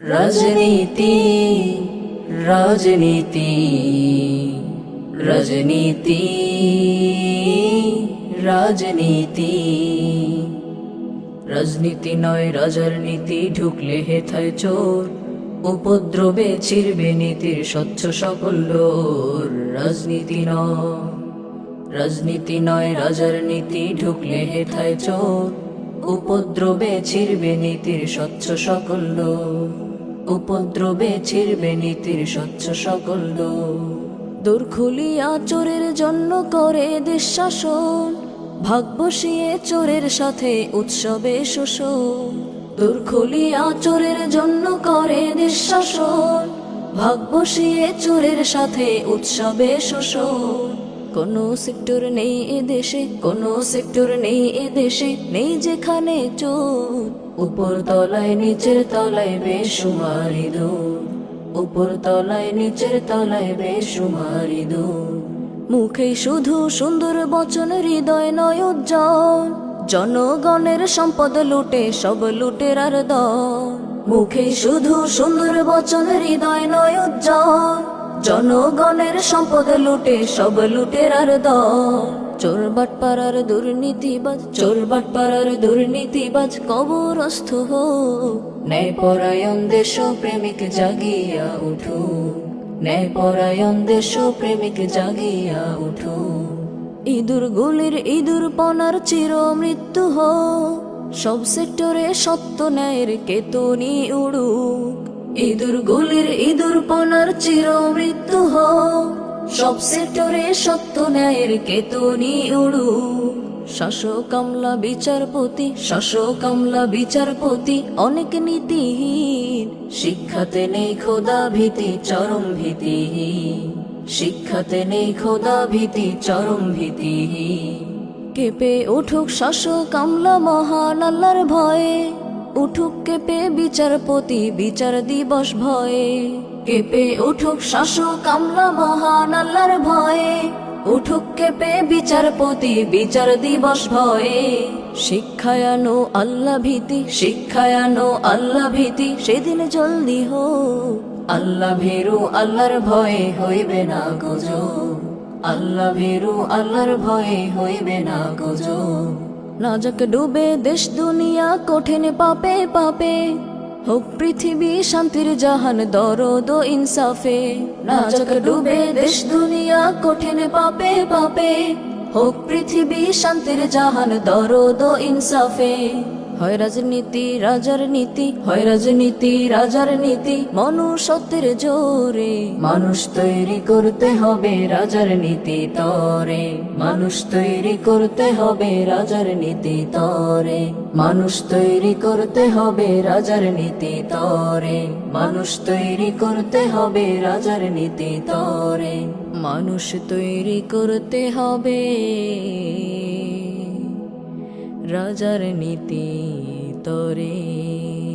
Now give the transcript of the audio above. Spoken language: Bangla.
রাজনীতি রাজনীতি রাজনীতি রাজনীতি রাজনীতি নয়, রাজার নীতি, ঢুকলে হেথায় চোর উপদ্রবে ছিড়বে নীতির স্বচ্ছ সকল। রাজনীতি নয় রাজনীতি নয়, রাজার নীতি, ঢুকলে হেথায় চোর উপদ্রবে ছিড়বে নীতির স্বচ্ছ সকল। উপদ্রবে ছিড়বে নীতির স্বচ্ছ সকল লোক। দুর্খুলিয়া চোরের জন্য করে দেশ শাসন ভাগ বসিয়ে চোরের সাথে উৎসবে শোষণ। দুর্খুলিয়া আচরের জন্য করে দেশ শাসন ভাগ বসিয়ে চোরের সাথে উৎসবে শোষণ। কোনো সেক্টর নেই এ দেশে কোনো সেক্টর নেই এ দেশে নেই যেখানে চোর, উপর তলায় নিচের তলায় বেসুমারি দূর। উপর তলায় নিচের তলায় বেসুমারি দূর। মুখে শুধু সুন্দর বচন, হৃদয় নয় উজ্জ্বল। জনগণের সম্পদ লুটে, সব লুটের আর দল। মুখে শুধু সুন্দর বচন, হৃদয় নয় উজ্জ্বল। জনগণের সম্পদ লুটে, সব লুটের আর দল। চোর বাটপাড়ার দুর্নীতিবাজ, চোর বাটপাড়ার দুর্নীতিবাজ কবরস্থ হোক। ন্যায় পরায়ণ দেশ প্রেমিক জাগিয়া উঠু ন্যায় পরায়ণ দেশ প্রেমিক জাগিয়া উঠু ইঁদুর গুলির ইঁদুর পনার চির মৃত্যু হোক। সব সেক্টরে সত্য ন্যায়ের কেতনি উড়ুক। ইঁদুর গুলির ইঁদুর পনার চির মৃত্যু সব সেক্টরে সত্য ন্যায়ের কেতনি উড়ু। শাসক কামলা বিচারপতি, শাসক কামলা বিচারপতি, অনেক নীতিহীন। শিক্ষাতে নেই খোদা ভীতি, চরম ভীতি শিক্ষাতে নেই খোদা ভীতি, চরম ভীতি কেঁপে উঠুক শাসক কামলা মহান আল্লাহর ভয়ে। উঠুক কেঁপে বিচারপতি, বিচার দিবস ভয়ে। কেঁপে উঠুক শাসক কামলা মহান আল্লাহর ভয়ে। উঠুক কেঁপে বিচারপতি, বিচার দিবস ভয়ে। শিক্ষায়ানো আল্লাহ ভীতি শিক্ষায়ানো আল্লাহ ভীতি, সেদিন জলদি হো আল্লাহ ভেরু আল্লাহর ভয়ে হইবে না গুজো আল্লাহ ভেরু আল্লাহর ভয়ে হইবে না গুজো না যাক ডুবে দেশ দুনিয়া কঠিন পাপে পাপে। হোক পৃথিবী শান্তির জাহান, দরদ ইনসাফে। না যাক ডুবে দেশ দুনিয়া কঠিন পাপে পাপে। হোক পৃথিবী শান্তির জাহান, দরদ ইনসাফে। হয় রাজনীতি, রাজার নীতি, হয় রাজনীতি, রাজার নীতি। মনুষ্যত্বের জোরে মানুষ তৈরি করতে হবে রাজার নীতি তরে। মানুষ তৈরি করতে হবে রাজার নীতি তরে। মানুষ তৈরি করতে হবে রাজার নীতি তরে। মানুষ তৈরি করতে হবে রাজার নীতি তরে। মানুষ তৈরি করতে হবে রাজার নীতি তরে।